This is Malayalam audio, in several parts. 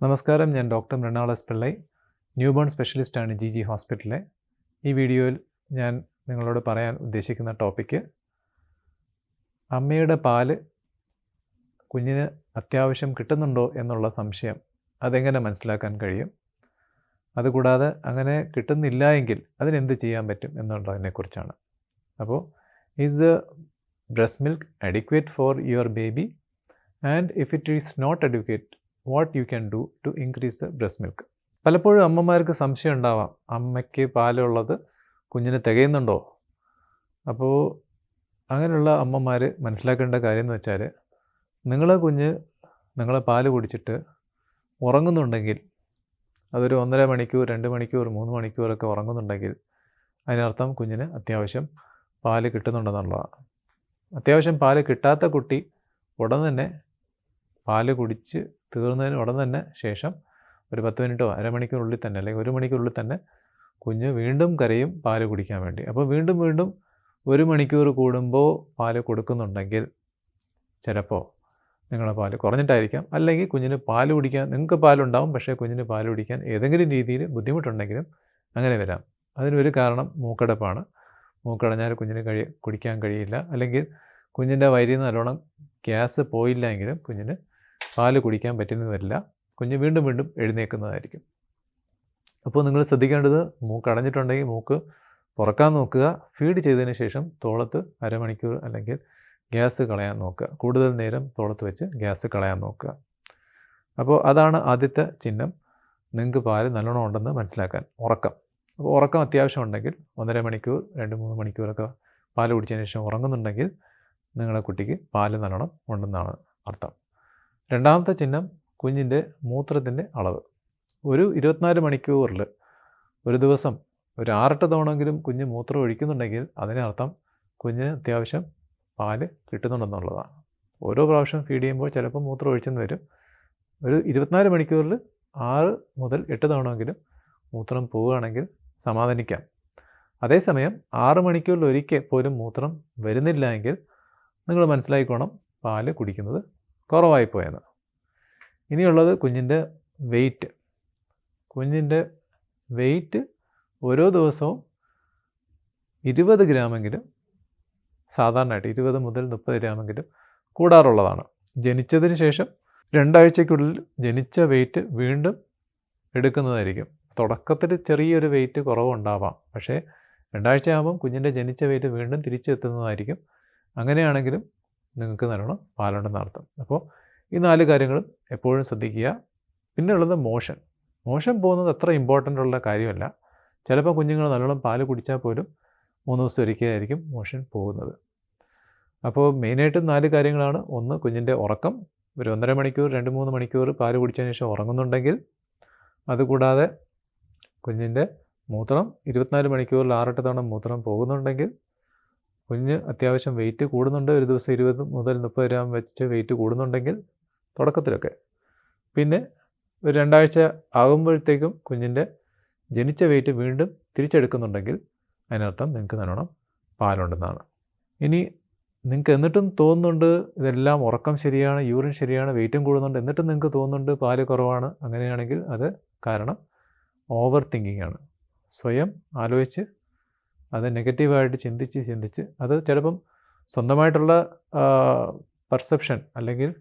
നമസ്കാരം ഞാൻ ഡോക്ടർ മൃണാളസ് പിള്ളൈ ന്യൂബോൺ സ്പെഷ്യലിസ്റ്റാണ് ജി ജി ഹോസ്പിറ്റലിലെ. ഈ വീഡിയോയിൽ ഞാൻ നിങ്ങളോട് പറയാൻ ഉദ്ദേശിക്കുന്ന ടോപ്പിക്ക് അമ്മയുടെ പാൽ കുഞ്ഞിന് അത്യാവശ്യം കിട്ടുന്നുണ്ടോ എന്നുള്ള സംശയം അതെങ്ങനെ മനസ്സിലാക്കാൻ കഴിയും? അതുകൂടാതെ അങ്ങനെ കിട്ടുന്നില്ല എങ്കിൽ അതിനെന്ത് ചെയ്യാൻ പറ്റും എന്നുള്ളതിനെക്കുറിച്ചാണ്. അപ്പോൾ is the breast milk adequate for your baby and if it is not adequate what you can do to increase the breast milk പലപ്പോഴും അമ്മമാർക്ക് സംശയം ഉണ്ടാവാം. അമ്മയ്ക്ക് പാലുള്ളത് കുഞ്ഞിന് തികയുന്നുണ്ടോ? അപ്പോൾ അങ്ങനെയുള്ള അമ്മമാർ മനസ്സിലാക്കേണ്ട കാര്യം എന്ന് വെച്ചാൽ നിങ്ങളെ കുഞ്ഞ് നിങ്ങളെ പാൽ കുടിച്ചിട്ട് ഉറങ്ങുന്നുണ്ടെങ്കിൽ അതൊരു ഒന്നര മണിക്കൂർ രണ്ട് മണിക്കൂർ മൂന്ന് മണിക്കൂറൊക്കെ ഉറങ്ങുന്നുണ്ടെങ്കിൽ അതിനർത്ഥം കുഞ്ഞിന് അത്യാവശ്യം പാൽ കിട്ടുന്നുണ്ടെന്നുള്ളതാണ്. അത്യാവശ്യം പാൽ കിട്ടാത്ത കുട്ടി ഉടൻ തന്നെ പാൽ കുടിച്ച് തീർന്നതിന് ഉടൻ തന്നെ ശേഷം ഒരു പത്ത് മിനിറ്റോ അരമണിക്കൂറിനുള്ളിൽ തന്നെ അല്ലെങ്കിൽ ഒരു മണിക്കൂറിനുള്ളിൽ തന്നെ കുഞ്ഞ് വീണ്ടും കരയും പാൽ കുടിക്കാൻ വേണ്ടി. അപ്പോൾ വീണ്ടും വീണ്ടും ഒരു മണിക്കൂർ കൂടുമ്പോൾ പാൽ കൊടുക്കുന്നുണ്ടെങ്കിൽ ചിലപ്പോൾ നിങ്ങളുടെ പാൽ കുറഞ്ഞിട്ടായിരിക്കാം. അല്ലെങ്കിൽ കുഞ്ഞിന് പാൽ കുടിക്കാൻ നിങ്ങൾക്ക് പാലുണ്ടാവും പക്ഷേ കുഞ്ഞിന് പാൽ കുടിക്കാൻ ഏതെങ്കിലും രീതിയിൽ ബുദ്ധിമുട്ടുണ്ടെങ്കിലും അങ്ങനെ വരാം. അതിനൊരു കാരണം മൂക്കടപ്പാണ്. മൂക്കടഞ്ഞാൽ കുഞ്ഞിന് കഴി കുടിക്കാൻ കഴിയില്ല. അല്ലെങ്കിൽ കുഞ്ഞിന്റെ വയറ്റിൽ നിന്ന് നല്ലോണം ഗ്യാസ് പോയില്ല എങ്കിലും കുഞ്ഞിന് പാൽ കുടിക്കാൻ പറ്റുന്നതല്ല. കുഞ്ഞ് വീണ്ടും വീണ്ടും എഴുന്നേക്കുന്നതായിരിക്കും അപ്പോൾ നിങ്ങൾ ശ്രദ്ധിക്കേണ്ടത് മൂക്ക് അടഞ്ഞിട്ടുണ്ടെങ്കിൽ മൂക്ക് തുറക്കാൻ നോക്കുക. ഫീഡ് ചെയ്തതിന് ശേഷം തോളത്ത് അരമണിക്കൂർ അല്ലെങ്കിൽ ഗ്യാസ് കളയാൻ നോക്കുക. കൂടുതൽ നേരം തോളത്ത് വെച്ച് ഗ്യാസ് കളയാൻ നോക്കുക. അപ്പോൾ അതാണ് ആദ്യത്തെ ചിഹ്നം. നിങ്ങൾക്ക് പാൽ നല്ലോണം ഉണ്ടെന്ന് മനസ്സിലാക്കാൻ. ഉറക്കം. അപ്പോൾ ഉറക്കം അത്യാവശ്യം ഉണ്ടെങ്കിൽ ഒന്നര മണിക്കൂർ രണ്ട് മൂന്ന് മണിക്കൂറൊക്കെ പാൽ കുടിച്ചതിന് ശേഷം ഉറങ്ങുന്നുണ്ടെങ്കിൽ നിങ്ങളുടെ കുട്ടിക്ക് പാൽ നല്ലോണം ഉണ്ടെന്നാണ് അർത്ഥം. രണ്ടാമത്തെ ചിഹ്നം കുഞ്ഞിന്റെ മൂത്രത്തിന്റെ അളവ്. ഒരു ഇരുപത്തിനാല് മണിക്കൂറിൽ ഒരു ദിവസം ഒരു ആറെട്ട് തവണെങ്കിലും കുഞ്ഞ് മൂത്രം ഒഴിക്കുന്നുണ്ടെങ്കിൽ അതിനർത്ഥം കുഞ്ഞിന് അത്യാവശ്യം പാൽ കിട്ടുന്നുണ്ടെന്നുള്ളതാണ്. ഓരോ പ്രാവശ്യം ഫീഡ് ചെയ്യുമ്പോൾ ചിലപ്പോൾ മൂത്രം ഒഴിച്ചെന്ന് വരും. ഒരു ഇരുപത്തിനാല് മണിക്കൂറിൽ ആറ് മുതൽ എട്ട് തവണമെങ്കിലും മൂത്രം പോവുകയാണെങ്കിൽ സമാധാനിക്കാം. അതേസമയം ആറ് മണിക്കൂറിൽ ഒരിക്കൽ പോലും മൂത്രം വരുന്നില്ല എങ്കിൽ നിങ്ങൾ മനസ്സിലാക്കിക്കോണം പാൽ കുടിക്കുന്നത് കുറവായിപ്പോയെന്ന്. ഇനിയുള്ളത് കുഞ്ഞിന്റെ വെയിറ്റ് കുഞ്ഞിന്റെ വെയിറ്റ് ഓരോ ദിവസവും ഇരുപത് ഗ്രാമെങ്കിലും സാധാരണയായിട്ട് ഇരുപത് മുതൽ മുപ്പത് ഗ്രാമെങ്കിലും കൂടാറുള്ളതാണ്. ജനിച്ചതിന് ശേഷം രണ്ടാഴ്ചയ്ക്കുള്ളിൽ ജനിച്ച വെയിറ്റ് വീണ്ടും എടുക്കുന്നതായിരിക്കും. തുടക്കത്തിൽ ചെറിയൊരു വെയിറ്റ് കുറവുണ്ടാവാം. പക്ഷേ രണ്ടാഴ്ചയാകുമ്പം കുഞ്ഞിന്റെ ജനിച്ച വെയിറ്റ് വീണ്ടും തിരിച്ചെത്തുന്നതായിരിക്കും. അങ്ങനെയാണെങ്കിലും നിങ്ങൾക്ക് നല്ലോണം പാലുണ്ടെന്ന് അർത്ഥം അപ്പോൾ ഈ നാല് കാര്യങ്ങളും എപ്പോഴും ശ്രദ്ധിക്കുക. പിന്നെ ഉള്ളത് മോഷൻ മോഷൻ പോകുന്നത് അത്ര ഇമ്പോർട്ടന്റ് ഉള്ള കാര്യമല്ല. ചിലപ്പോൾ കുഞ്ഞുങ്ങൾ നല്ലോണം പാൽ കുടിച്ചാൽ പോലും മൂന്ന് ദിവസം ഒരിക്കലായിരിക്കും മോഷൻ പോകുന്നത്. അപ്പോൾ മെയിനായിട്ടും നാല് കാര്യങ്ങളാണ്. ഒന്ന് കുഞ്ഞിന്റെ ഉറക്കം. ഒരു ഒന്നര മണിക്കൂർ രണ്ട് മൂന്ന് മണിക്കൂർ പാൽ കുടിച്ചതിന് ശേഷം ഉറങ്ങുന്നുണ്ടെങ്കിൽ അതുകൂടാതെ കുഞ്ഞിന്റെ മൂത്രം ഇരുപത്തിനാല് മണിക്കൂറിൽ ആറെട്ട് തവണ മൂത്രം പോകുന്നുണ്ടെങ്കിൽ കുഞ്ഞ് അത്യാവശ്യം വെയിറ്റ് കൂടുന്നുണ്ട്. ഒരു ദിവസം ഇരുപത് മുതൽ മുപ്പത് ഗ്രാം വെച്ച് വെയിറ്റ് കൂടുന്നുണ്ടെങ്കിൽ തുടക്കത്തിലൊക്കെ. പിന്നെ ഒരു രണ്ടാഴ്ച ആകുമ്പോഴത്തേക്കും കുഞ്ഞിന്റെ ജനിച്ച വെയിറ്റ് വീണ്ടും തിരിച്ചെടുക്കുന്നുണ്ടെങ്കിൽ അതിനർത്ഥം നിങ്ങൾക്ക് നല്ലോണം പാലുണ്ടെന്നാണ്. ഇനി നിങ്ങൾക്ക് എന്നിട്ടും തോന്നുന്നുണ്ട് ഇതെല്ലാം ഉറക്കം ശരിയാണ് യൂറിൻ ശരിയാണ് വെയിറ്റും കൂടുന്നുണ്ട്. എന്നിട്ടും നിങ്ങൾക്ക് തോന്നുന്നുണ്ട് പാൽ കുറവാണ്. അങ്ങനെയാണെങ്കിൽ അത് കാരണം ഓവർ തിങ്കിങ് ആണ്. സ്വയം ആലോചിച്ച് അത് നെഗറ്റീവായിട്ട് ചിന്തിച്ച് ചിന്തിച്ച് അത് ചിലപ്പം സ്വന്തമായിട്ടുള്ള പെർസെപ്ഷൻ അല്ലെങ്കിൽ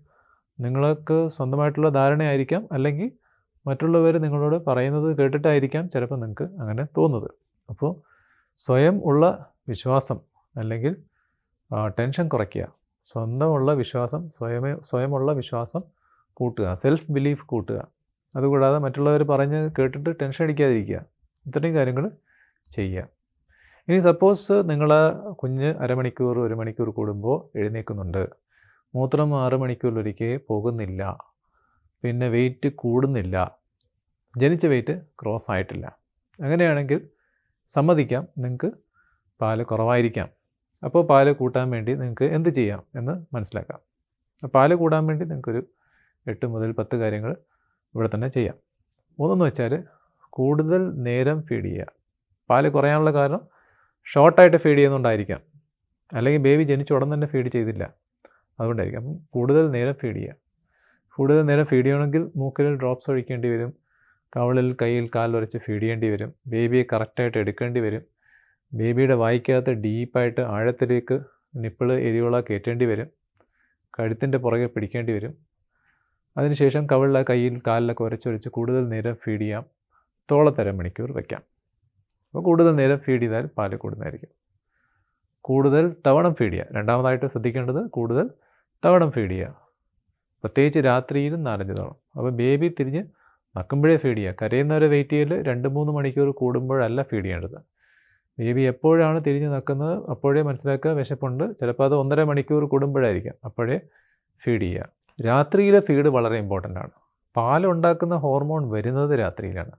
നിങ്ങൾക്ക് സ്വന്തമായിട്ടുള്ള ധാരണയായിരിക്കാം അല്ലെങ്കിൽ മറ്റുള്ളവർ നിങ്ങളോട് പറയുന്നത് കേട്ടിട്ടായിരിക്കാം ചിലപ്പോൾ നിങ്ങൾക്ക് അങ്ങനെ തോന്നുന്നത്. അപ്പോൾ സ്വയം ഉള്ള വിശ്വാസം അല്ലെങ്കിൽ ടെൻഷൻ കുറയ്ക്കുക. സ്വന്തമുള്ള വിശ്വാസം സ്വയമേ സ്വയമുള്ള വിശ്വാസം കൂട്ടുക. സെൽഫ് ബിലീഫ് കൂട്ടുക. അതുകൂടാതെ മറ്റുള്ളവർ പറഞ്ഞ് കേട്ടിട്ട് ടെൻഷൻ അടിക്കാതിരിക്കുക. ഇത്രയും കാര്യങ്ങൾ ചെയ്യുക. ഇനി സപ്പോസ് നിങ്ങൾ കുഞ്ഞ് അരമണിക്കൂർ ഒരു മണിക്കൂർ കൂടുമ്പോൾ എഴുന്നേൽക്കുന്നുണ്ട് മൂത്രം ആറ് മണിക്കൂറിലൊരിക്കൽ പോകുന്നില്ല. പിന്നെ വെയിറ്റ് കൂടുന്നില്ല. ജനിച്ച വെയിറ്റ് ക്രോസ് ആയിട്ടില്ല. അങ്ങനെയാണെങ്കിൽ സമ്മതിക്കാം. നിങ്ങൾക്ക് പാൽ കുറവായിരിക്കാം. അപ്പോൾ പാൽ കൂട്ടാൻ വേണ്ടി നിങ്ങൾക്ക് എന്ത് ചെയ്യാം എന്ന് മനസ്സിലാക്കാം. പാൽ കൂടാൻ വേണ്ടി നിങ്ങൾക്കൊരു എട്ട് മുതൽ പത്ത് കാര്യങ്ങൾ ഇവിടെ തന്നെ ചെയ്യാം. ഒന്നെന്ന് വെച്ചാൽ കൂടുതൽ നേരം ഫീഡ് ചെയ്യുക. പാൽ കുറയാനുള്ള കാരണം ഷോർട്ടായിട്ട് ഫീഡ് ചെയ്യുന്നുണ്ടായിരിക്കാം അല്ലെങ്കിൽ ബേബി ജനിച്ച ഉടൻ തന്നെ ഫീഡ് ചെയ്തില്ല. അതുകൊണ്ടായിരിക്കാം. അപ്പം കൂടുതൽ നേരം ഫീഡ് ചെയ്യുക. കൂടുതൽ നേരം ഫീഡ് ചെയ്യണമെങ്കിൽ മൂക്കിൽ ഡ്രോപ്സ് ഒഴിക്കേണ്ടി വരും. കവളിൽ കയ്യിൽ കാലുരച്ച് ഫീഡ് ചെയ്യേണ്ടി വരും. ബേബിയെ കറക്റ്റായിട്ട് എടുക്കേണ്ടി വരും. ബേബിയുടെ വായിക്കകത്ത് ഡീപ്പായിട്ട് ആഴത്തിലേക്ക് നിപ്പിൾ എരിയോള കയറ്റേണ്ടി വരും. കഴുത്തിന്റെ പുറകെ പിടിക്കേണ്ടി വരും. അതിനുശേഷം കവിളിലെ കയ്യിൽ കാലിലൊക്കെ ഉരച്ചൊരച്ച് കൂടുതൽ നേരം ഫീഡ് ചെയ്യാം. തോളത്തര മണിക്കൂർ വയ്ക്കാം. അപ്പോൾ കൂടുതൽ നേരം ഫീഡ് ചെയ്താൽ പാൽ കൂടുന്നതായിരിക്കും. കൂടുതൽ തവണ ഫീഡ് ചെയ്യുക. രണ്ടാമതായിട്ട് ശ്രദ്ധിക്കേണ്ടത് കൂടുതൽ തവണ ഫീഡ് ചെയ്യുക. പ്രത്യേകിച്ച് രാത്രിയിലും നാലഞ്ച് തവണ. അപ്പോൾ ബേബി തിരിഞ്ഞ് നക്കുമ്പോഴേ ഫീഡ് ചെയ്യുക. കരയുന്നവരെ വെയിറ്റ് ചെയ്യൽ രണ്ട് മൂന്ന് മണിക്കൂർ കൂടുമ്പോഴല്ല ഫീഡ് ചെയ്യേണ്ടത്. ബേബി എപ്പോഴാണ് തിരിഞ്ഞ് നക്കുന്നത് അപ്പോഴേ മനസ്സിലാക്കുക. വിശപ്പുണ്ട്. ചിലപ്പോൾ അത് ഒന്നര മണിക്കൂർ കൂടുമ്പോഴായിരിക്കാം. അപ്പോഴേ ഫീഡ് ചെയ്യുക. രാത്രിയിലെ ഫീഡ് വളരെ ഇമ്പോർട്ടന്റ് ആണ്. പാലുണ്ടാക്കുന്ന ഹോർമോൺ വരുന്നത് രാത്രിയിലാണ്.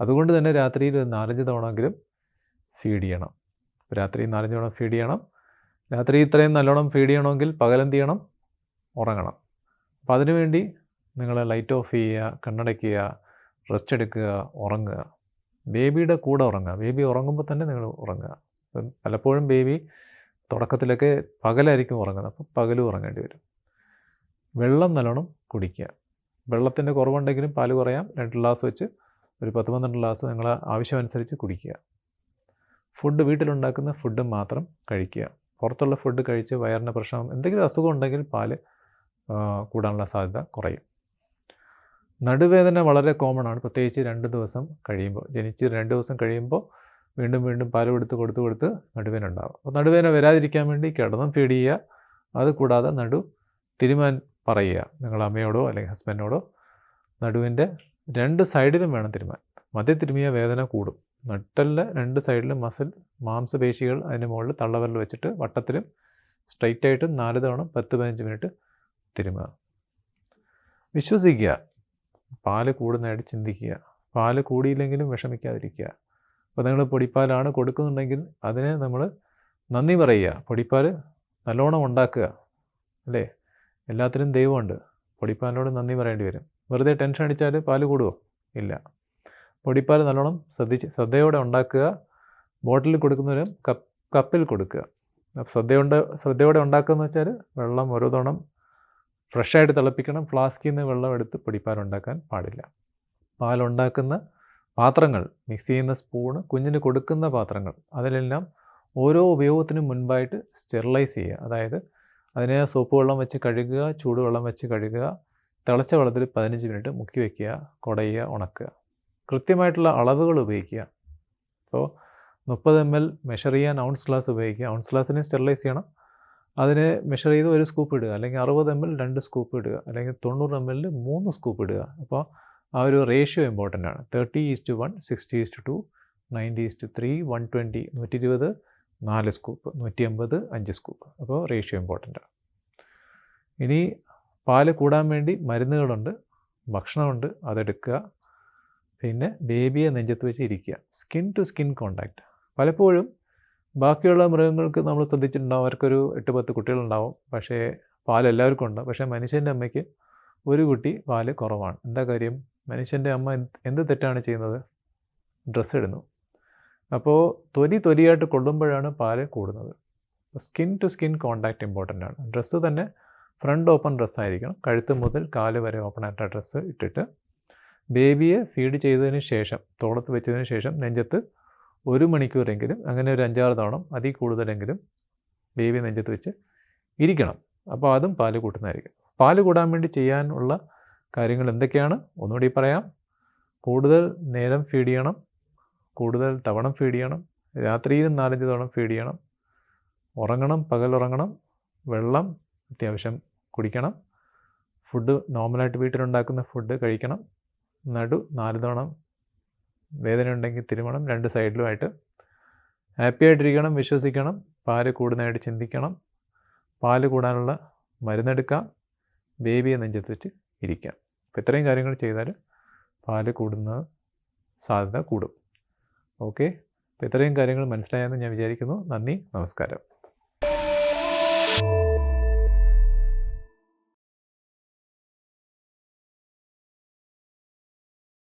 അതുകൊണ്ട് തന്നെ രാത്രിയിൽ നാലഞ്ച് തവണമെങ്കിലും ഫീഡ് ചെയ്യണം. രാത്രി നാലഞ്ച് തവണ ഫീഡ് ചെയ്യണം. രാത്രി ഇത്രയും നല്ലോണം ഫീഡ് ചെയ്യണമെങ്കിൽ പകലെന്ത് ചെയ്യണം? ഉറങ്ങണം. അപ്പോൾ അതിനുവേണ്ടി നിങ്ങൾ ലൈറ്റ് ഓഫ് ചെയ്യുക കണ്ണടയ്ക്കുക റെസ്റ്റ് എടുക്കുക ഉറങ്ങുക. ബേബിയുടെ കൂടെ ഉറങ്ങുക. ബേബി ഉറങ്ങുമ്പോൾ തന്നെ നിങ്ങൾ ഉറങ്ങുക. ഇപ്പം പലപ്പോഴും ബേബി തുടക്കത്തിലൊക്കെ പകലായിരിക്കും ഉറങ്ങുന്നത്. അപ്പോൾ പകലും ഉറങ്ങേണ്ടി വരും. വെള്ളം നല്ലോണം കുടിക്കുക. വെള്ളത്തിന്റെ കുറവുണ്ടെങ്കിലും പാൽ കുറയാം. രണ്ട് ഗ്ലാസ് വെച്ച് ഒരു പത്ത് പന്ത്രണ്ട് ഗ്ലാസ് നിങ്ങൾ ആവശ്യമനുസരിച്ച് കുടിക്കുക. ഫുഡ് വീട്ടിലുണ്ടാക്കുന്ന ഫുഡ് മാത്രം കഴിക്കുക. പുറത്തുള്ള ഫുഡ് കഴിച്ച് വയറിന് പ്രശ്നം എന്തെങ്കിലും അസുഖം ഉണ്ടെങ്കിൽ പാൽ കൂടാനുള്ള സാധ്യത കുറയും. നടുവേദന വളരെ കോമൺ ആണ്. പ്രത്യേകിച്ച് രണ്ട് ദിവസം കഴിയുമ്പോൾ ജനിച്ച് രണ്ട് ദിവസം കഴിയുമ്പോൾ വീണ്ടും വീണ്ടും പാൽ കൊടുത്ത് കൊടുത്ത് കൊടുത്ത് നടുവേദന ഉണ്ടാകും അപ്പോൾ നടുവേദന വരാതിരിക്കാൻ വേണ്ടി കിടന്നും ഫീഡ് ചെയ്യുക. അത് കൂടാതെ നടു തിരുമാൻ പറയുക. നിങ്ങളുടെ അമ്മയോടോ അല്ലെങ്കിൽ ഹസ്ബൻഡിനോടോ നടുവിന്റെ രണ്ട് സൈഡിലും വേണം തിരുമാൻ. മധ്യ തിരുമിയ വേദന കൂടും. നട്ടലിന്റെ രണ്ട് സൈഡിലും മസിൽ മാംസപേശികൾ അതിന് മുകളിൽ തള്ളവരൽ വെച്ചിട്ട് വട്ടത്തിലും സ്ട്രൈറ്റ് ആയിട്ട് നാല് തവണ പത്ത് പതിനഞ്ച് മിനിറ്റ് തിരുമുക വിശ്വസിക്കുക. പാൽ കൂടുന്നതായിട്ട് ചിന്തിക്കുക. പാൽ കൂടിയില്ലെങ്കിലും വിഷമിക്കാതിരിക്കുക. അപ്പോൾ നിങ്ങൾ പൊടിപ്പാലാണ് കൊടുക്കുന്നുണ്ടെങ്കിൽ അതിനെ നമ്മൾ നന്ദി പറയുക. പൊടിപ്പാൽ നല്ലോണം ഉണ്ടാക്കുക. അല്ലേ? എല്ലാത്തിനും ദൈവമുണ്ട്. പൊടിപ്പാലിനോട് നന്ദി പറയേണ്ടി വരും. വെറുതെ ടെൻഷൻ അടിച്ചാൽ പാൽ കൂടുമോ ഇല്ല. പൊടിപ്പാൽ നല്ലോണം ശ്രദ്ധിച്ച് ശ്രദ്ധയോടെ ഉണ്ടാക്കുക. ബോട്ടിലിൽ കൊടുക്കുന്നവരും കപ്പ് കപ്പിൽ കൊടുക്കുക. ശ്രദ്ധയുണ്ട് ശ്രദ്ധയോടെ ഉണ്ടാക്കുക എന്ന് വെച്ചാൽ വെള്ളം ഓരോ തവണ ഫ്രഷായിട്ട് തിളപ്പിക്കണം. ഫ്ലാസ്കിൽ നിന്ന് വെള്ളം എടുത്ത് പൊടിപ്പാൽ ഉണ്ടാക്കാൻ പാടില്ല. പാലുണ്ടാക്കുന്ന പാത്രങ്ങൾ മിക്സ് ചെയ്യുന്ന സ്പൂണ് കുഞ്ഞിന് കൊടുക്കുന്ന പാത്രങ്ങൾ അതിലെല്ലാം ഓരോ ഉപയോഗത്തിനും മുൻപായിട്ട് സ്റ്റെറിലൈസ് ചെയ്യുക. അതായത് അതിനെ സോപ്പ് വെള്ളം വെച്ച് കഴുകുക ചൂടുവെള്ളം വെച്ച് കഴുകുക തിളച്ച വെള്ളത്തിൽ പതിനഞ്ച് മിനിറ്റ് മുക്കി വയ്ക്കുക കുടയുക ഉണക്കുക. കൃത്യമായിട്ടുള്ള അളവുകൾ ഉപയോഗിക്കുക. ഇപ്പോൾ മുപ്പത് എം എൽ മെഷർ ചെയ്യാൻ ഔൺസ് ഗ്ലാസ് ഉപയോഗിക്കുക. ഔൺസ് ഗ്ലാസ്സിനെ സ്റ്റെറിലൈസ് ചെയ്യണം. അതിനെ മെഷർ ചെയ്ത് ഒരു സ്കൂപ്പ് ഇടുക. അല്ലെങ്കിൽ അറുപത് എം എൽ രണ്ട് സ്കൂപ്പ് ഇടുക. അല്ലെങ്കിൽ തൊണ്ണൂറ് എം എല്ലിൽ മൂന്ന് സ്കൂപ്പ് ഇടുക. അപ്പോൾ ആ ഒരു റേഷ്യോ ഇമ്പോർട്ടന്റ് ആണ്. Thirty is to one sixty is to two ninety is to three one twenty നൂറ്റി ഇരുപത് നാല് സ്കൂപ്പ് നൂറ്റി അമ്പത് അഞ്ച് സ്കൂപ്പ് അപ്പോൾ റേഷ്യോ ഇമ്പോർട്ടന്റ് ആണ്. ഇനി പാൽ കൂടാൻ വേണ്ടി മരുന്നുകളുണ്ട് ഭക്ഷണമുണ്ട് അതെടുക്കുക. പിന്നെ ബേബിയെ നെഞ്ചത്ത് വെച്ച് ഇരിക്കുക. സ്കിൻ ടു സ്കിൻ കോണ്ടാക്റ്റ് പലപ്പോഴും ബാക്കിയുള്ള മൃഗങ്ങൾക്ക് നമ്മൾ ശ്രദ്ധിച്ചിട്ടുണ്ടാവും. അവർക്കൊരു എട്ട് പത്ത് കുട്ടികളുണ്ടാവും. പക്ഷേ പാൽ എല്ലാവർക്കും ഉണ്ട്. പക്ഷേ മനുഷ്യന്റെ അമ്മയ്ക്ക് ഒരു കുട്ടി പാൽ കുറവാണ്. എന്താ കാര്യം? മനുഷ്യന്റെ അമ്മ എന്ത് തെറ്റാണ് ചെയ്യുന്നത്? ഡ്രസ്സ് ഇടുന്നു. അപ്പോൾ തൊലി തൊലിയായിട്ട് കൊള്ളുമ്പോഴാണ് പാൽ കൂടുന്നത്. Skin to skin contact important ആണ്. ഡ്രസ്സ് തന്നെ ഫ്രണ്ട് ഓപ്പൺ ഡ്രസ്സ് ആയിരിക്കണം. കഴുത്ത് മുതൽ കാൽ വരെ ഓപ്പൺ ആയിട്ട് ഡ്രസ്സ് ഇട്ടിട്ട് ബേബിയെ ഫീഡ് ചെയ്തതിന് ശേഷം തോളത്ത് വെച്ചതിന് ശേഷം നെഞ്ചത്ത് ഒരു മണിക്കൂറെങ്കിലും അങ്ങനെ ഒരു അഞ്ചാറ് തവണ അതിൽ കൂടുതലെങ്കിലും ബേബി നെഞ്ചത്ത് വെച്ച് ഇരിക്കണം. അപ്പോൾ അതും പാൽ കൂട്ടുന്നതായിരിക്കും. പാൽ കൂടാൻ വേണ്ടി ചെയ്യാനുള്ള കാര്യങ്ങൾ എന്തൊക്കെയാണ്? ഒന്നുകൂടി പറയാം. കൂടുതൽ നേരം ഫീഡ് ചെയ്യണം. കൂടുതൽ തവണ ഫീഡ് ചെയ്യണം. രാത്രിയിലും നാലഞ്ച് തവണ ഫീഡ് ചെയ്യണം. ഉറങ്ങണം പകലുറങ്ങണം. വെള്ളം അത്യാവശ്യം കുടിക്കണം. ഫുഡ് നോർമലായിട്ട് വീട്ടിലുണ്ടാക്കുന്ന ഫുഡ് കഴിക്കണം. നടു നാല് തവണ വേദന ഉണ്ടെങ്കിൽ തിരുമണം. രണ്ട് സൈഡിലുമായിട്ട് ഹാപ്പി ആയിട്ടിരിക്കണം വിശ്വസിക്കണം. പാൽ കൂടുന്നതായിട്ട് ചിന്തിക്കണം. പാൽ കൂടാനുള്ള മരുന്നെടുക്കാം ബേബിയെ നെഞ്ചത്ത് വെച്ച് ഇരിക്കാം അപ്പോൾ ഇത്രയും കാര്യങ്ങൾ ചെയ്താൽ പാൽ കൂടുന്ന സാധ്യത കൂടും. ഓക്കെ അപ്പോൾ ഇത്രയും കാര്യങ്ങൾ മനസ്സിലായെന്ന് ഞാൻ വിചാരിക്കുന്നു. നന്ദി. നമസ്കാരം.